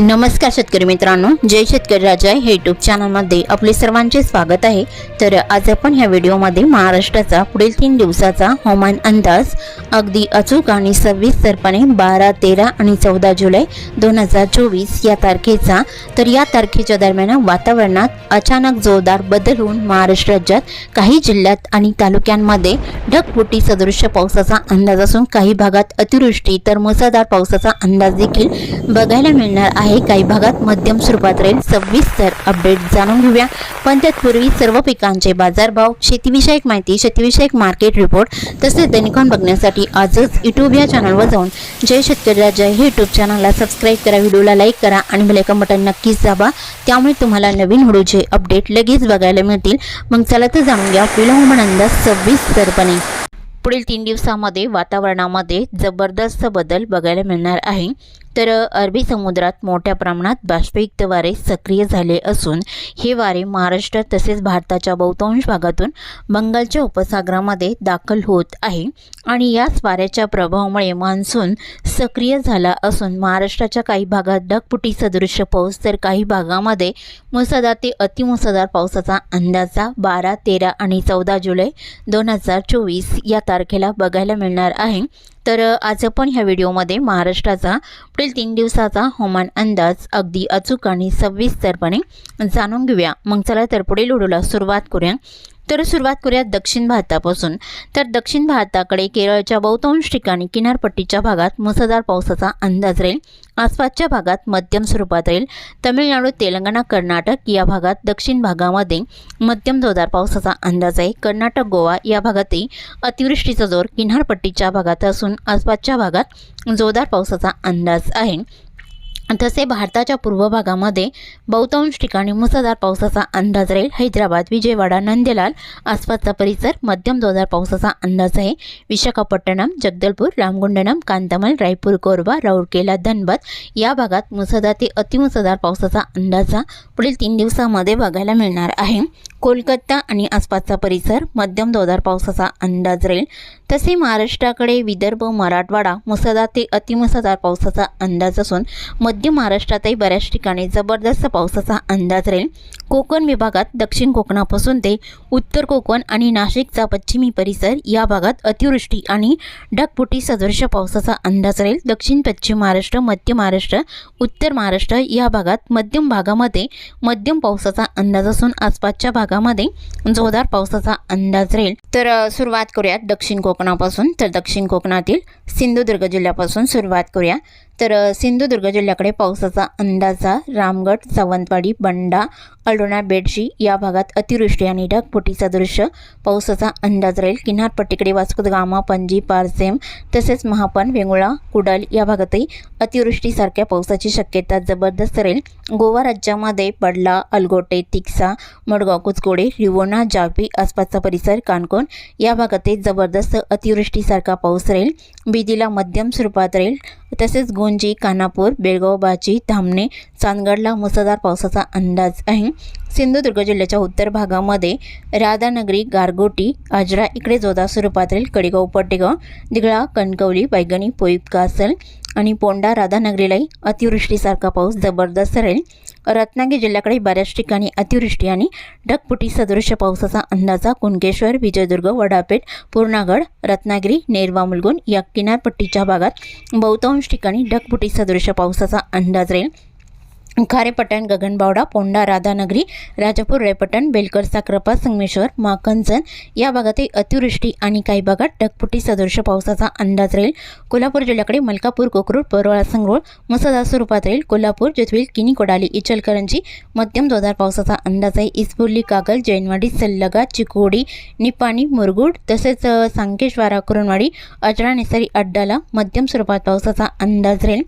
नमस्कार शेतकरी मित्रांनो जय शेतकरी राजा हे युट्यूब चॅनलमध्ये आपले सर्वांचे स्वागत आहे. तर आज आपण ह्या व्हिडिओमध्ये महाराष्ट्राचा पुढील तीन दिवसाचा हवामान अंदाज अगदी अचूक आणि सव्वीस सरपणे बारा तेरा आणि चौदा जुलै दोन हजार चोवीस या तारखेचा. तर या तारखेच्या दरम्यान वातावरणात अचानक जोरदार बदल होऊन महाराष्ट्र राज्यात काही जिल्ह्यात आणि तालुक्यांमध्ये ढगफुटी सदृश्य पावसाचा अंदाज असून काही भागात अतिवृष्टी तर मुसळधार पावसाचा अंदाज देखील बघायला मिळणार आहे. काही भागात मध्यम स्वरूपात राहील. सविस्तर अपडेट जाणून घेऊया. पण त्यापूर्वी सर्व पिकांचे बाजारभाव शेतीविषयक माहिती शेतीविषयक मार्केट रिपोर्ट तसेच दैनिकॉन बघण्यासाठी आजच युट्यूब या चॅनलवर जाऊन जय शेतकरी राजा हे यूट्यूब चॅनलला सबस्क्राईब करा व्हिडिओला लाईक करा आणि बेलायकन बटन नक्कीच दाबा. त्यामुळे तुम्हाला नवीन व्हिडिओचे अपडेट लगेच बघायला मिळतील. मग चला तर जाणून घ्या आपला हवामान अंदाज सविस्तरपणे पुढील तीन दिवसामध्ये वातावरणामध्ये जबरदस्त बदल बघायला मिळणार आहे. तर अरबी समुद्रात मोठ्या प्रमाणात बाष्पयुक्त वारे सक्रिय झाले असून हे वारे महाराष्ट्र तसेच भारताच्या बहुतांश भागातून बंगालच्या उपसागरामध्ये दाखल होत आहे आणि याच वाऱ्याच्या प्रभावामुळे मान्सून सक्रिय झाला असून महाराष्ट्राच्या काही भागात ढगपुटी सदृश्य पाऊस तर काही भागामध्ये मुसळधार ते अतिमुसळधार पावसाचा अंदाजा बारा तेरा आणि चौदा जुलै दोन हजार चोवीस या तारखेला बघायला मिळणार आहे. तर आज आपण ह्या व्हिडिओमध्ये महाराष्ट्राचा पुढील तीन दिवसाचा हवामान अंदाज अगदी अचूक आणि सविस्तरपणे जाणून घेऊया. मग चला तर पुढील व्हिडिओला सुरुवात करूया. तर सुरुवात करूयात दक्षिण भारतापासून. तर दक्षिण भारताकडे केरळच्या बहुतांश ठिकाणी किनारपट्टीच्या भागात मुसळधार पावसाचा अंदाज राहील. आसपासच्या भागात मध्यम स्वरूपात राहील. तमिळनाडू तेलंगणा कर्नाटक या भागात दक्षिण भागामध्ये मध्यम जोरदार पावसाचा अंदाज आहे. कर्नाटक गोवा या भागातही अतिवृष्टीचा जोर किनारपट्टीच्या भागात असून आसपासच्या भागात जोरदार पावसाचा अंदाज आहे. तसे भारताच्या पूर्व भागामध्ये बहुतांश ठिकाणी मुसळधार पावसाचा अंदाज राहील. हैदराबाद विजयवाडा नंदलाल आसपासचा परिसर मध्यम जोरदार पावसाचा अंदाज आहे. विशाखापट्टणम जगदलपूर रामगुंडनम कांतामल रायपूर कोरबा राऊरकेला धनबाद या भागात मुसळधार ते अतिमुसळधार पावसाचा अंदाजा पुढील तीन दिवसामध्ये बघायला मिळणार आहे. कोलकाता आणि आसपासचा परिसर मध्यम जोरदार पावसाचा अंदाज राहील. तसे महाराष्ट्राकडे विदर्भ मराठवाडा मुसळधार ते अतिमुसळधार पावसाचा अंदाज असून मध्य महाराष्ट्रातही बऱ्याच ठिकाणी जबरदस्त पावसाचा अंदाज राहील. कोकण विभागात दक्षिण कोकणापासून ते उत्तर कोकण आणि नाशिकचा पश्चिमी परिसर या भागात अतिवृष्टी आणि ढगफुटी सदृश पावसाचा अंदाज राहील. दक्षिण पश्चिम महाराष्ट्र मध्य महाराष्ट्र उत्तर महाराष्ट्र या भागात मध्यम भागामध्ये मध्यम पावसाचा अंदाज असून आसपासच्या भागामध्ये जोरदार पावसाचा अंदाज राहील. तर सुरुवात करूयात दक्षिण कोकणापासून. तर दक्षिण कोकणातील सिंधुदुर्ग जिल्ह्यापासून सुरुवात करूया. तर सिंधुदुर्ग जिल्ह्याकडे पावसाचा अंदाजा रामगड सावंतवाडी बंडा अलोणा बेडशी या भागात अतिवृष्टी आणि ढगफुटीचा दृश्य पावसाचा अंदाज राहील. किनारपट्टीकडे वास्को गामा पणजी पारसेम तसेच महापण वेंगुळा कुडल या भागातही अतिवृष्टीसारख्या पावसाची शक्यता जबरदस्त राहील. गोवा राज्यामध्ये पडला अलगोटे तिक्सा मडगाव कुचकोडे रिवोणा जापी आसपासचा परिसर काणकोण या भागातही जबरदस्त अतिवृष्टीसारखा पाऊस राहील. बिदीला मध्यम स्वरूपात राहील. तसेच गोंजी कानापूर बेळगाव बाची धामणे चांदगडला मुसळधार पावसाचा अंदाज आहे. सिंधुदुर्ग जिल्ह्याच्या उत्तर भागामध्ये राधानगरी गारगोटी आजरा इकडे जोरदार स्वरूपात राहील कडेगाव पटेगाव दिगळा कणकवली बैगणी पोईप कासल आणि पोंडा राधानगरीलाही अतिवृष्टीसारखा पाऊस जबरदस्त राहील. रत्नागिरी जिल्ह्याकडे बऱ्याच ठिकाणी अतिवृष्टी आणि ढगपुटी सदृश्य पावसाचा अंदाजा कुणकेश्वर विजयदुर्ग वडापेठ पूर्णागड रत्नागिरी नेरवा मुलगुण या किनारपट्टीच्या भागात बहुतांश ठिकाणी ढगपुटी सदृश्य पावसाचा अंदाज राहील. खारेपटण गगनबावडा पोंडा राधानगरी राजापूर रेपटण बेलकर साक्रपा संगमेश्वर माकंचन या भागातही अतिवृष्टी आणि काही भागात ढगफुटी सदृश पावसाचा अंदाज राहील. कोल्हापूर जिल्ह्याकडे मलकापूर कोकरूड परोळा संगरोळ मुसळधार स्वरूपात राहील. कोल्हापूर जथविल किनी कोडाली इचलकरंजी मध्यम जोरदार पावसाचा अंदाज आहे. इस्फुर्ली कागल जैनवाडी सल्लगा चिकोडी निपाणी मुरगुड तसेच सांकेश्वारा कुरणवाडी अजरा निसरी अड्डाला मध्यम स्वरूपात पावसाचा अंदाज राहील.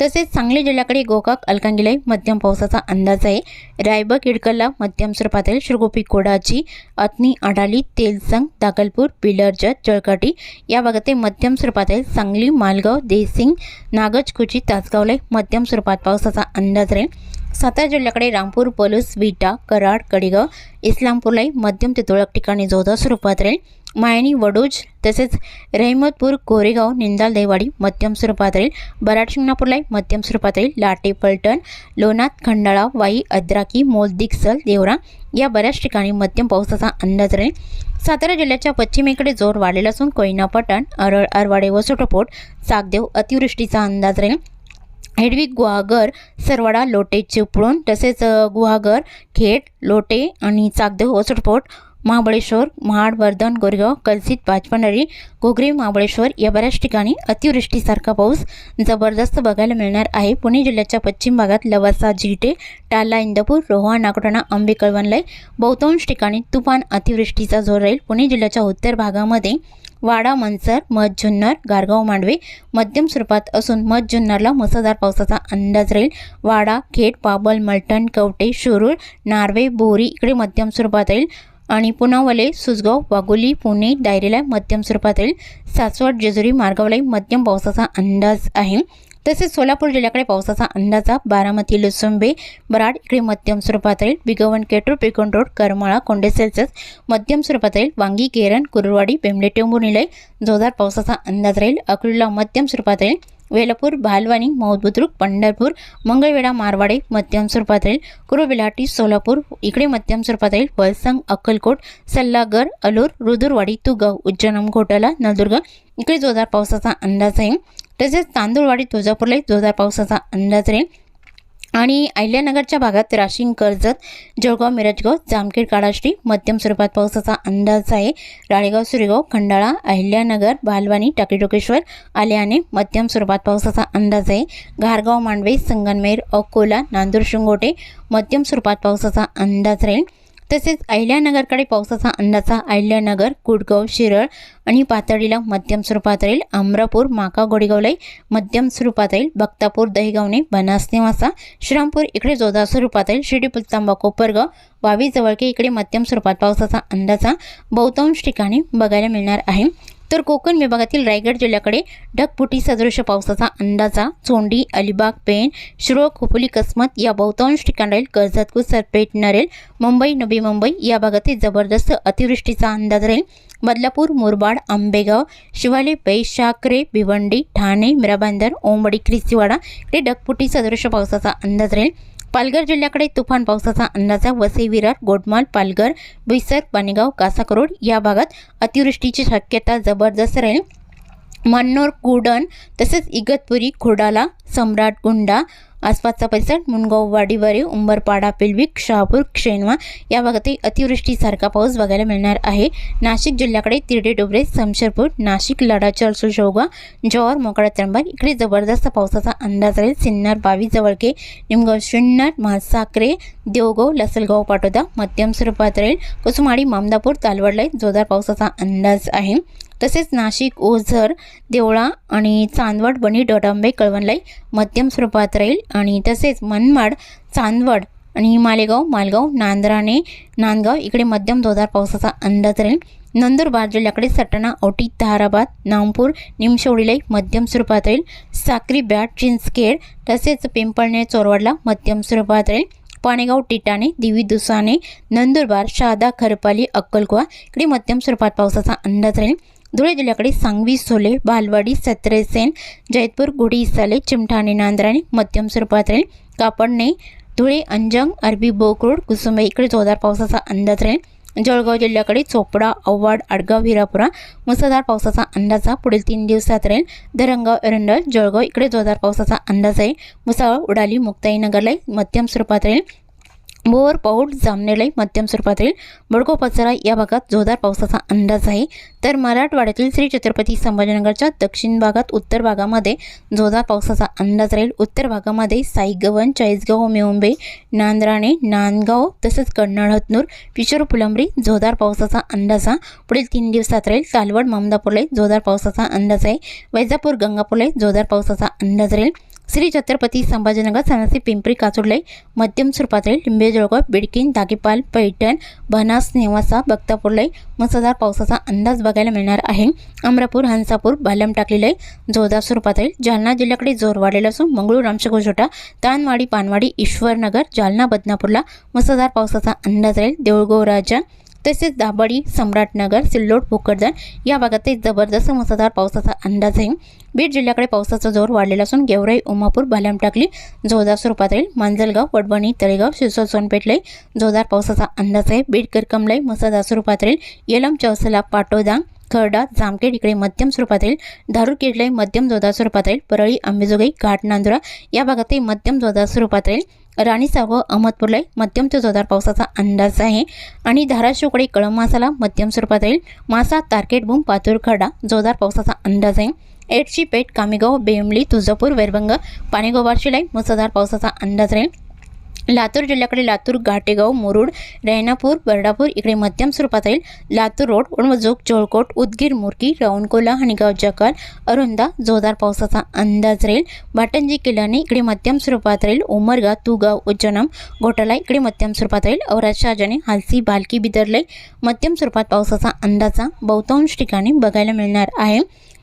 तसेच सांगली जिल्ह्याकडे गोकाक अलकांगिलाई मध्यम पावसाचा अंदाज आहे. रायबक इडकलला मध्यम स्वरूपातील श्रीगोपी कोडाची अतनी आडाली तेलसंग दाकलपूर पिलरजत जळकाटी या भागात मध्यम स्वरूपातील सांगली मालगाव देसिंग नागजकुची तासगावला मध्यम स्वरूपात पावसाचा अंदाज राहील सातारा जिल्ह्याकडे रामपूर पलूस विटा कराड कडेगाव इस्लामपूरलाही मध्यम ते तुरळक ठिकाणी जोरदार स्वरूपात राहील मायनी वडोज तसेच रहमतपूर कोरेगाव निंदाल देवाडी मध्यम स्वरूपात राहील बराड शिंगणापूरलाही मध्यम स्वरूपात राहील लाटे पलटण लोणात खंडाळा वाई अद्राकी मोल दिक्सल देवरा या बऱ्याच ठिकाणी मध्यम पावसाचा अंदाज राहील सातारा जिल्ह्याच्या पश्चिमेकडे जोर वाढलेला असून कोयना पटण अरळ अरवाडे व सुटपोट सागदेव अतिवृष्टीचा अंदाज राहील हेडविक गुहागर सरवाडा लोटे चिपळूण तसेच गुहागर खेड लोटे आणि चाकदेव वसटपोट महाबळेश्वर महाड वर्धन गोरेगाव कलसित पाचपंढरी घोगरी महाबळेश्वर या बऱ्याच ठिकाणी अतिवृष्टीसारखा पाऊस जबरदस्त बघायला मिळणार आहे. पुणे जिल्ह्याच्या पश्चिम भागात लवासा जिटे टाला इंदापूर रोहा नागोठाणा आंबे कळवणलय बहुतांश ठिकाणी तुफान अतिवृष्टीचा जोर राहील. पुणे जिल्ह्याच्या उत्तर भागामध्ये वाडा मनसर मध जुन्नर गारगाव मांडवे. मध्यम स्वरूपात असून मध जुन्नरला मुसळधार पावसाचा अंदाज राहील. वाडा खेड पाबल मलटण कवटे शुरूळ नार्वे बोरी इकडे मध्यम स्वरूपात राहील. आणि पुनावले सुसगाव वाघोली पुणे डायरीला मध्यम स्वरूपात राहील. सासवड जेजुरी मार्गावलाही मध्यम पावसाचा अंदाज आहे. तसेच सोलापूर जिल्ह्याकडे पावसाचा अंदाजा बारामती लुसुंबे बराड इकडे मध्यम स्वरूपात राहील. बिगवण केटूर बिगवण रोड करमाळा कोंडे मध्यम स्वरूपात राहील. वांगी केरण कुरुवाडी बेंबले टेंबुर्णीलाही जोरदार पावसाचा अंदाज राहील. अकलूला मध्यम स्वरूपात राहील. वेलपूर भालवानी मौदबुद्रुक पंढरपूर मंगळवेढा मारवाडे मध्यम स्वरूपात राहील. कुरुबिलाटी सोलापूर इकडे मध्यम स्वरूपात राहील. वलसंग अक्कलकोट सल्लागर अलूर रुदुरवाडी तुगाव उज्जैन घोटाला नळदुर्ग इकडे जोरदार पावसाचा अंदाज आहे. तसेच तांदूळवाडी तुळजापूरलाही जोरदार पावसाचा अंदाज राहील. आणि अहिल्यानगरच्या भागात राशिंग कर्जत जळगाव मिरजगाव जामखेड काळाश्री मध्यम स्वरूपात पावसाचा अंदाज आहे. राळेगाव सुरेगाव खंडाळा अहिल्यानगर बालवानी टाकीटोकेश्वर आल्याने मध्यम स्वरूपात पावसाचा अंदाज आहे. घारगाव मांडवे संगनमेर अकोला नांदूर शिंगोटे मध्यम स्वरूपात पावसाचा अंदाज राहील. तसेच अहिल्यानगरकडे पावसाचा अंदाजा अहिल्यानगर कुडगाव शिरळ आणि पातळीला मध्यम स्वरूपात राहील. अमरापूर माका गोडेगावलाही मध्यम स्वरूपात राहील. बक्तापूर दहीगावने बनास निवासा श्रीरामपूर इकडे जोरदार स्वरूपात राहील. शिर्डी पुलतांबा कोपरगाव वावी जवळके इकडे मध्यम स्वरूपात पावसाचा अंदाजा बहुतांश ठिकाणी बघायला मिळणार आहे. तर कोकण विभागातील रायगड जिल्ह्याकडे ढगफुटी सदृश पावसाचा अंदाजा चोंडी अलिबाग पेण शिरोळ खोपोली कसमत या बहुतांश ठिकाणी राहील कर्जत सरपेट नरेल मुंबई नवी मुंबई या भागातील जबरदस्त अतिवृष्टीचा अंदाज राहील. बदलापूर मुरबाड आंबेगाव शिवाले पैशाकरे भिवंडी ठाणे मिराबांदर ओंबडी क्रिस्तीवाडा इकडे ढगफुटी सदृश पावसाचा अंदाज राहील. पालघर जिल्ह्याकडे तुफान पावसाचा अंदाज आहे. वसई विरार गोडमाल पालघर बोईसर पाणीगाव कासाकरोड या भागात अतिवृष्टीची शक्यता जबरदस्त राहील. मन्नोर कुडण तसेच इगतपुरी खोडाला सम्राट गुंडा आसपासचा परिसर मुनगाव वाडीवारी उंबरपाडा पिलविक शहापूर क्षेणवा या भागातही अतिवृष्टीसारखा पाऊस बघायला मिळणार आहे. नाशिक जिल्ह्याकडे तिरडे डोबरे समशेरपूर नाशिक लडाचल सुशोगा जव्हार मोकाळा त्र्यंबक इकडे जबरदस्त पावसाचा अंदाज राहील. सिन्नर बावीस जवळके निमगाव शून्य म्हासाक्रे देवगाव लसलगाव पाटोदा मध्यम स्वरूपात राहील. कुसुमाडी मामदापूर तालवडला जोरदार पावसाचा अंदाज आहे. तसेच नाशिक ओझर देवळा आणि चांदवड बनी डोडांबे कळवणलाई मध्यम स्वरूपात राहील. आणि तसेच मनमाड चांदवड आणि मालेगाव मालगाव नांदराणे नांदगाव इकडे मध्यम जोरदार पावसाचा अंदाज राहील. नंदुरबार जिल्ह्याकडे सटाणा औटी ताराबाद नामपूर निमशेवडीलाई मध्यम स्वरूपात राहील. साक्री बॅट चिंचखेड तसेच पिंपळणे चोरवाडला मध्यम स्वरूपात राहील. पाणेगाव टिटाणे दिवी दुसाने नंदुरबार शहादा खरपाली अक्कलकुवा इकडे मध्यम स्वरूपात पावसाचा अंदाज राहील. धुळे जिल्ह्याकडे सांगवी सोले बालवाडी सत्रेसेन जैतपूर गुढी इसाले चिमठाणे नांद्राणे मध्यम स्वरूपात राहील कापडणे धुळे अंजंग अरबी बोकरोड कुसुंबे इकडे जोरदार पावसाचा अंदाज राहील जळगाव जिल्ह्याकडे चोपडा अव्वाड आडगाव हिरापुरा मुसळधार पावसाचा अंदाज हा पुढील तीन दिवसात राहील धरणगाव एरंडल जळगाव इकडे जोरदार पावसाचा अंदाज आहे. मुसाळ उडाली मुक्ताईनगरला मध्यम स्वरूपात राहील भोर पौड जामनेलाई मध्यम स्वरूपातील बडको पचरा या भागात जोरदार पावसाचा अंदाज आहे. तर मराठवाड्यातील श्री छत्रपती संभाजीनगरच्या दक्षिण भागात उत्तर भागामध्ये जोरदार पावसाचा अंदाज राहील. उत्तर भागामध्ये साईगवन चाळीसगाव मेहुंबे नांद्राणे नांदगाव तसेच कन्नड हतनूर पिशोर फुलंबरी जोरदार पावसाचा अंदाज हा. पुढील तीन दिवसात राहील. तालवड ममदापूरला जोरदार पावसाचा अंदाज आहे. वैजापूर गंगापूरला जोरदार पावसाचा अंदाज राहील. श्री छत्रपती संभाजीनगर सणासी पिंपरी काचोडले मध्यम स्वरूपातले लिंबे जळगाव बिडकीन दागेपाल पैठण बनास नेवासा बक्तापूरले मुसळधार पावसाचा अंदाज बघायला मिळणार आहे. अमरापूर हंसापूर बालम टाकलेले जोरदार स्वरूपातील जालना जिल्ह्याकडे जोर वाढलेला असून मंगळूर रामशेगोजोटा तानवाडी पानवाडी ईश्वरनगर जालना बदनापूरला मुसळधार पावसाचा अंदाज राहील. देऊळगाव राजा तसेच दाबडी सम्राटनगर सिल्लोड भोकरदन या भागातही जबरदस्त मुसळधार पावसाचा अंदाज आहे. बीड जिल्ह्याकडे पावसाचा जोर वाढलेला असून गेवराई उमापूर बालम टाकली जोरदार स्वरूपात राहील. मांजलगाव वडवणी तळेगाव शिरसोड सोनपेठलाही जोरदार पावसाचा अंदाज आहे. बीड करकमलाई मुसळधार स्वरूपात राहील. येलम चौसला पाटोदा खरडा जामखेड इकडे मध्यम स्वरूपात राहील. धारूर किडलाई मध्यम जोरदार स्वरूपात राहील. परळी अंबेजोगाई घाट नांदुरा या भागातही मध्यम जोरदार स्वरूपात राहील. राणी सावगाव अहमदपूरला मध्यम ते जोरदार पावसाचा अंदाज आहे. आणि धाराशिवकडे कळम मासाला मध्यम स्वरूपात राहील. मासा तारकेट बूम पातूर खडा जोरदार पावसाचा अंदाज आहे. एडशी पेठ कामेगाव बेमली तुळजापूर वैरभंग पाणीगोबारशी बार्शीलाई मुसळधार पावसाचा अंदाज राहील. लातूर जिल्ह्याकडे लातूर घाटेगाव मुरुड रैनापूर बर्डापूर इकडे मध्यम स्वरूपात राहील लातूर रोड उणवजोग चोळकोट उदगीर मुरकी रावणकोला हणगाव जकाल अरुंदा जोरदार पावसाचा अंदाज राहील. बाटंजी किल्ल्याने इकडे मध्यम स्वरूपात राहील. उमरगा तुगाव उज्जनम घोटाला इकडे मध्यम स्वरूपात राहील. औराद शाहजाने हालसी बालकी बिदरले मध्यम स्वरूपात पावसाचा अंदाजा बहुतांश ठिकाणी बघायला मिळणार आहे.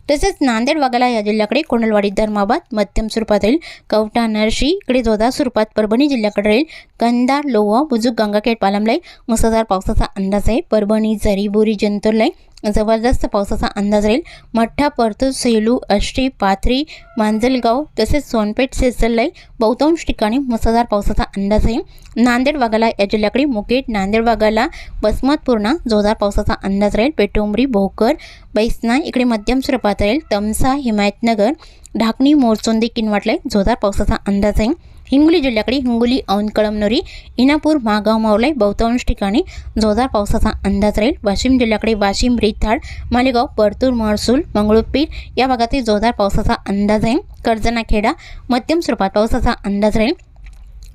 तसेच नांदेड वगळा या जिल्ह्याकडे कोंडलवाडी धर्माबाद मध्यम स्वरूपात राहील कवठा नरशी इकडे जोधा स्वरूपात परभणी जिल्ह्याकडे राहील. कंदार लोहा बुजुक गंगाखेड पालमलाई मुसळधार पावसाचा अंदाज आहे. परभणी जरी बोरी जंतुरलाई जबरदस्त पावसाचा अंदाज राहील. मठ्ठा परतूर सेलू अष्टी पाथरी मांजलगाव तसेच सोनपेठ सेसललाई बहुतांश ठिकाणी मुसळधार पावसाचा अंदाज आहे नांदेड वाघाला या जिल्ह्याकडे मुकेट नांदेड वाघाला बसमतपूर्णा जोरदार पावसाचा अंदाज राहील. पेटुंबरी भोकर बैसना इकडे मध्यम स्वरूपात राहील. तमसा हिमायतनगर ढाकणी मोरचोंदी किनवाटले जोरदार पावसाचा अंदाज आहे हिंगोली जिल्ह्याकडे हिंगोली औंध कळमनुरी इनापूर महागाव मावलाई बहुतांश ठिकाणी जोरदार पावसाचा अंदाज राहील. वाशिम जिल्ह्याकडे वाशिम रिथाड मालेगाव परतूर महसूल मंगळूरपीर या भागातील जोरदार पावसाचा अंदाज आहे कर्जनाखेडा मध्यम स्वरूपात पावसाचा अंदाज राहील.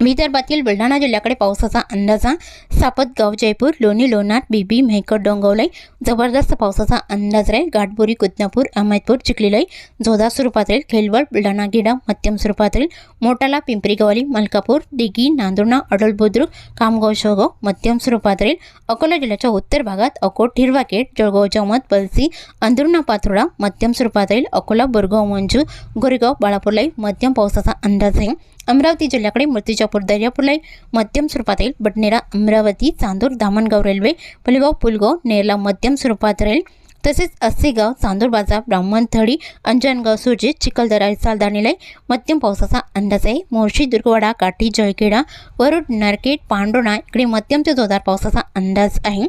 विदर्भातील बुलढाणा जिल्ह्याकडे पावसाचा अंदाजा सापतगाव जयपूर लोणी लोणार बीबी मेहकर डोंगवलाई जबरदस्त पावसाचा अंदाज राहील. गाठबोरी कुदनापूर अहमदपूर चिखलीलाई जोधा स्वरूपात राहील. खेलवड बुलढाणा गिडा मध्यम स्वरूपात राहील. मोटाला पिंपरी गवाली मलकापूर दिघी नांदुर्णा अडोल बुद्रुक कामगाव शेवगाव मध्यम स्वरूपात राहील. अकोला जिल्ह्याच्या उत्तर भागात अकोट हिरवाकेट जळगाव जमत बलसी अंदुर्णा पाथोडा मध्यम स्वरूपात राहील. अकोला बोरगाव मंजू गोरेगाव बाळापूरलाई मध्यम पावसाचा अंदाज आहे अमरावती जिल्ह्याकडे मूर्तिजापूर दर्यापूरलाई मध्यम स्वरूपात राहील बडनेरा अमरावती चांदूर धामणगाव रेल्वे पुलगाव पुलगाव नेरला मध्यम स्वरूपात राहील. तसेच अस्सेगाव चांदूर बाजार ब्राह्मणथडी अंजनगाव सुरजीत चिखलदरा सालदाणीलाई मध्यम पावसाचा अंदाज आहे. मोर्शी दुर्गवाडा काठी जळखेडा वरुड नरकेट पांडोणा इकडे मध्यम ते जोरदार पावसाचा अंदाज आहे.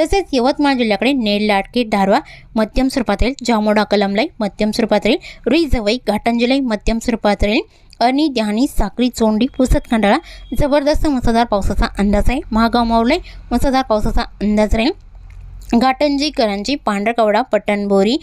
तसेच यवतमाळ जिल्ह्याकडे नेल लाटके धारवा मध्यम स्वरूपात राहील जामोडा कलमलाई मध्यम स्वरूपात राहील. रुई जवई घाटंजलाई मध्यम स्वरूपात राहील. अनि ध्यानी साखळी चोंडी पुसत खंडाळा. जबरदस्त मुसळधार पावसाचा अंदाज आहे. महागाव मावळे मुसळधार पावसाचा अंदाज राहील. घाटंजी करंजी पांढरकवडा पट्टणबोरी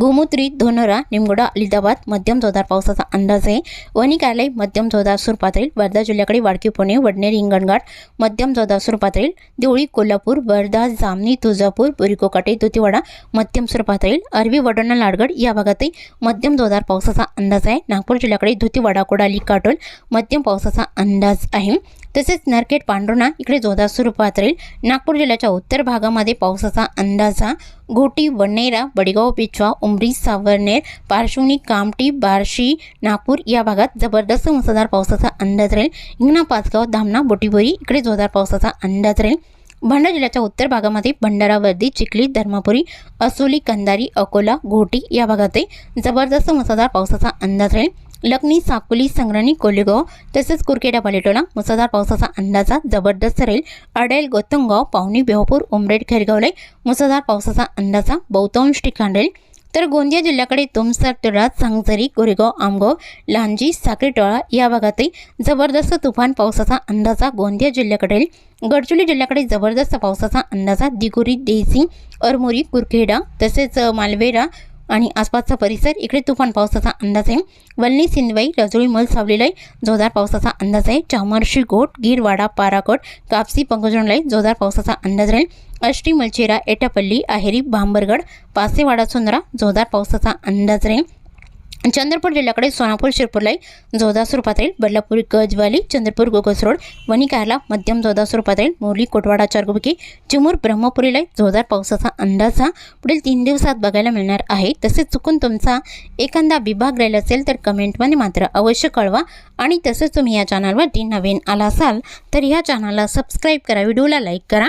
गोमुत्री धोनरा निमगोडा अलिदाबाद मध्यम जोरदार पावसाचा अंदाज आहे. वणी कार्यालय मध्यम जोरदार स्वरूपात राहील वर्धा जिल्ह्याकडे वाडकी पुणे वडनेर हिंगणघाट मध्यम जोरदार स्वरूपात राहील देवळी कोल्हापूर वर्धा जामनी तुळजापूर बुरिकोकाटे दुतीवाडा मध्यम स्वरूपात राहील अरबी वडोणा लाडगड या भागातही मध्यम जोरदार पावसाचा अंदाज आहे. नागपूर जिल्ह्याकडे धुतीवाडा कोडाली काटोल मध्यम पावसाचा अंदाज आहे. तसेच नरखेड पांढरुणा इकडे जोरदार स्वरूपात राहील नागपूर जिल्ह्याच्या उत्तर भागामध्ये पावसाचा अंदाजा घोटी वनेरा बडगाव पिचवा उमरी सावरनेर पार्श्वनी कामटी बार्शी नागपूर या भागात जबरदस्त मुसळधार पावसाचा अंदाज राहील हिंगणा पाचगाव धामणा बोटीबोरी इकडे जोरदार पावसाचा अंदाज राहील भंडारा जिल्ह्याच्या उत्तर भागामध्ये भंडारावर्दी चिखली धर्मापुरी असोली कंदारी अकोला घोटी या भागातही जबरदस्त मुसळधार पावसाचा अंदाज राहील लखनी साकोली संग्रहणी कोलेगाव तसेच कुरकेडा पालेटोला मुसळधार पावसाचा अंदाजा जबरदस्त राहील अडेल गोतंगाव पावनी बेहपूर उमरेड खेरगावले मुसळधार पावसाचा अंदाजा बहुतांश ठिकाण राहील. तर गोंदिया जिल्ह्याकडे तुमसर तुळा सांगझरी गोरेगाव आमगाव लांजी साखरेटोळा या भागातही जबरदस्त तुफान पावसाचा अंदाजा गोंदिया जिल्ह्याकडे गडचिरोली जिल्ह्याकडे जबरदस्त पावसाचा अंदाजा दिगोरी देसी अरमोरी कुरखेडा तसेच मालवेरा आणि आसपासचा परिसर इकडे तुफान पावसाचा अंदाज आहे. वल्ली सिंदवाई रजोळी मल सावलीलाई जोरदार पावसाचा अंदाज आहे. चामर्शी गोट गिरवाडा पाराकोट कापसी पंकजणलाई जोरदार पावसाचा अंदाज राहील. अष्टी मलचेरा एटापल्ली आहेरी भांबरगड पासेवाडा सुंदरा जोरदार पावसाचा अंदाज राहील. चंद्रपूर जिल्ह्याकडे सोनापूर शिरपूरलाई जोरदार स्वरूपात राहील. बदलापूर गजवाली चंद्रपूर गोगस रोड वणी मध्यम जोरदार स्वरूपात राहील. मोरली कोटवाडा चारगुबकी चिमूर ब्रह्मपुरीला जोरदार पावसाचा अंदाज हा पुढील तीन दिवसात बघायला मिळणार आहे. तसेच चुकून तुमचा एखादा विभाग राहिला असेल तर कमेंटमध्ये मात्र अवश्य कळवा. आणि तसेच तुम्ही या चॅनलवरती नवीन आला असाल तर या चॅनलला सबस्क्राईब करा. व्हिडिओला लाईक करा.